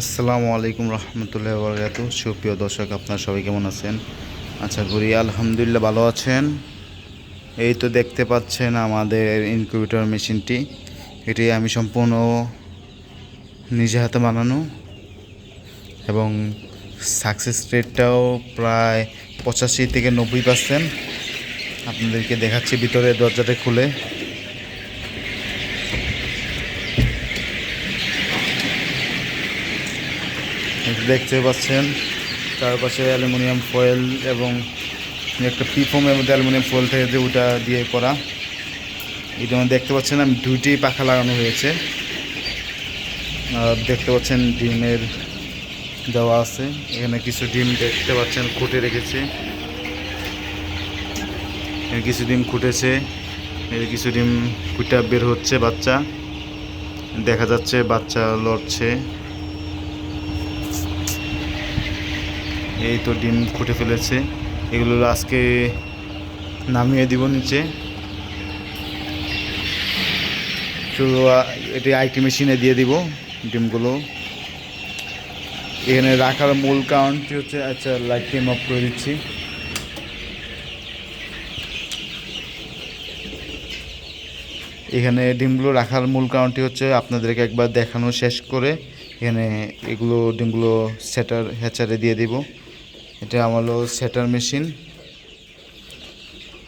আসসালামু আলাইকুম রহমতুল্লাহ বরকাত সুপ্রিয় দর্শক, আপনার সবাই কেমন আছেন? আচ্ছা ঘুরি আলহামদুলিল্লাহ ভালো আছেন। এই তো দেখতে পাচ্ছেন আমাদের ইনকিউবেটর মেশিনটি এটি আমি সম্পূর্ণ নিজে হাতে বানানো এবং সাকসেস রেটটাও প্রায় পঁচাশি থেকে নব্বই পার্সেন্ট আপনাদেরকে দেখাচ্ছি ভিতরে দরজাটা খুলে। দেখতে পাচ্ছেন চারপাশে অ্যালুমিনিয়াম ফয়েল এবং একটা পিফোমের মধ্যে অ্যালুমিনিয়াম ফয়েল থেকে যে ওটা দিয়ে করা যেমন দেখতে পাচ্ছেন, আমি দুইটি পাখা লাগানো হয়েছে। আর দেখতে পাচ্ছেন, ডিমের দেওয়া আছে। এখানে কিছু ডিম দেখতে পাচ্ছেন, খুঁটে রেখেছে। কিছু ডিম খুঁটেছে এই কিছু ডিম খুঁটা বের হচ্ছে বাচ্চা। দেখা যাচ্ছে বাচ্চা লড়ছে। এই তো ডিম ফুটে ফেলেছে। এগুলো আজকে নামিয়ে দিব নিচে। শুধু এটি আইটি মেশিনে দিয়ে দিব ডিমগুলো। এখানে রাখার মূল কারণটি হচ্ছে আচ্ছা লাইট টিম অফ করে দিচ্ছি। এখানে ডিমগুলো রাখার মূল কারণটি হচ্ছে, আপনাদেরকে একবার দেখানো শেষ করে এখানে এগুলো ডিমগুলো সেটার হ্যাচারে দিয়ে দিব। এটা আমার হলো সেটার মেশিন।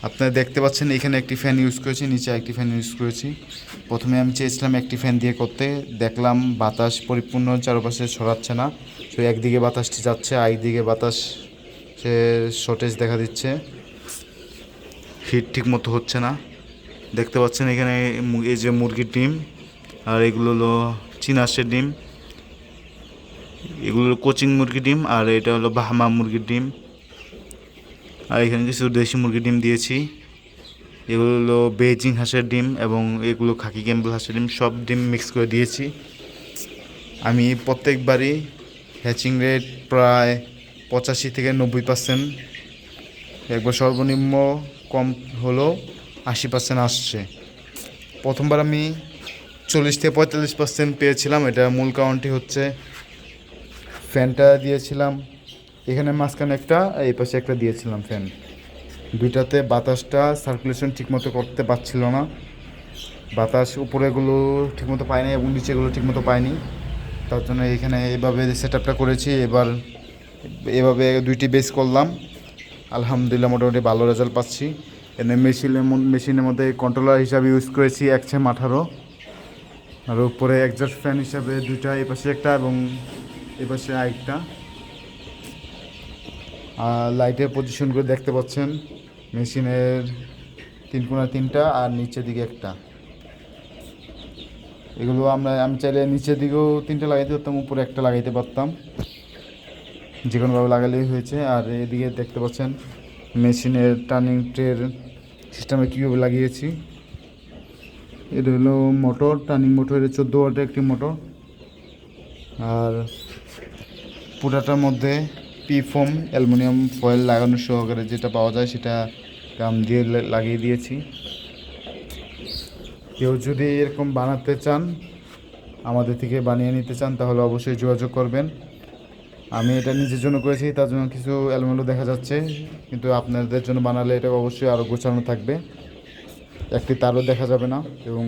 আপনারা দেখতে পাচ্ছেন, এখানে একটি ফ্যান ইউজ করেছি, নিচে একটি ফ্যান ইউজ করেছি। প্রথমে আমি চেয়েছিলাম একটি ফ্যান দিয়ে করতে। দেখলাম বাতাস পরিপূর্ণ, চারপাশে ছড়াচ্ছে না। তো একদিকে বাতাসটি যাচ্ছে, আর একদিকে বাতাস সে শর্টেজ দেখা দিচ্ছে। হিট ঠিক মতো হচ্ছে না। দেখতে পাচ্ছেন এখানে এই যে মুরগির ডিম, আর এগুলো হলো চিনাসের ডিম। এগুলো হলো কোচিং মুরগির ডিম, আর এটা হলো বাহামা মুরগির ডিম। আর এখানে কিছু দেশি মুরগির ডিম দিয়েছি। এগুলো হলো বেজিং হাঁসের ডিম এবং এগুলো খাকি ক্যাম্বেল হাঁসের ডিম, সব ডিম মিক্স করে দিয়েছি। আমি প্রত্যেকবারই হ্যাচিং রেট প্রায় পঁচাশি থেকে নব্বই পার্সেন্ট। একবার সর্বনিম্ন কম হলেও আশি পার্সেন্ট আসছে। প্রথমবার আমি চল্লিশ থেকে পঁয়তাল্লিশ পার্সেন্ট পেয়েছিলাম, এটা মূল কারণটি হচ্ছে ফ্যানটা দিয়েছিলাম। এখানে মাঝখানে একটা এই পাশে একটা দিয়েছিলাম ফ্যান। দুইটাতে বাতাসটা সার্কুলেশন ঠিকমতো করতে পারছিল না। বাতাস উপরেগুলো ঠিকমতো পায়নি এবং নিচেগুলো ঠিকমতো পায়নি। তার জন্য এখানে এভাবে সেট আপটা করেছি। এবার এভাবে দুইটি বেস করলাম। আলহামদুলিল্লাহ মোটামুটি ভালো রেজাল্ট পাচ্ছি। এখানে মেশিনের মেশিনের মধ্যে কন্ট্রোলার হিসাবে ইউজ করেছি একছেম আঠারো। আর উপরে একজাস্ট ফ্যান হিসাবে দুইটা, এই পাশে একটা এবং এই পাশে আরেকটা। আর লাইটের পজিশন করে দেখতে পাচ্ছেন। মেশিনের তিন কোনা তিনটা আর নিচের দিকে একটা। এগুলো আমরা, আমি চাইলে নিচের দিকেও তিনটা লাগাইতে পারতাম, উপরে একটা লাগাইতে পারতাম। যে কোনোভাবে লাগালেই হয়েছে। আর এদিকে দেখতে পাচ্ছেন, মেশিনের টার্নিং ট্রের সিস্টেমে কীভাবে লাগিয়েছি। এটা হলো মোটর টার্নিং মোটরের চোদ্দ ওয়াটের একটি মোটর আর পুরাটার মধ্যে পি ফোম অ্যালুমিনিয়াম ফয়েল লাগানো সহকারে যেটা পাওয়া যায় সেটা কাম দিয়ে লাগিয়ে দিয়েছি। কেউ যদি এরকম বানাতে চান, আমাদের থেকে বানিয়ে নিতে চান, তাহলে অবশ্যই যোগাযোগ করবেন। আমি এটা নিজের জন্য করেছি, তার জন্য কিছু এলোমেলো দেখা যাচ্ছে, কিন্তু আপনাদের জন্য বানালে এটা অবশ্যই আরও গোছানো থাকবে। একটি তারও দেখা যাবে না, এবং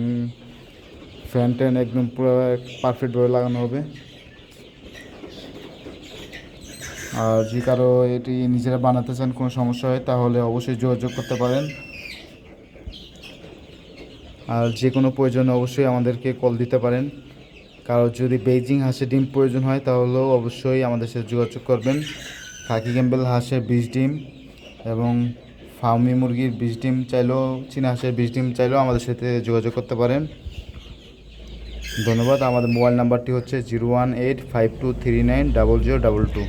ফ্যান ট্যান একদম পুরো পারফেক্টভাবে লাগানো হবে। আর যদি কারও এটি নিজেরা বানাতে চান, কোনো সমস্যা হয়, তাহলে অবশ্যই যোগাযোগ করতে পারেন। আর যে কোনো প্রয়োজনে অবশ্যই আমাদেরকে কল দিতে পারেন। কারও যদি বেইজিং হাঁসের ডিম প্রয়োজন হয়, তাহলেও অবশ্যই আমাদের সাথে যোগাযোগ করবেন। খাকি ক্যাম্বেল হাঁসের বিষ ডিম এবং ফার্মি মুরগির বিষ ডিম চাইলেও, চীনা হাঁসের বিষ ডিম চাইলেও আমাদের সাথে যোগাযোগ করতে পারেন। ধন্যবাদ। আমাদের মোবাইল নাম্বারটি হচ্ছে zero one eight five two three nine double zero double two.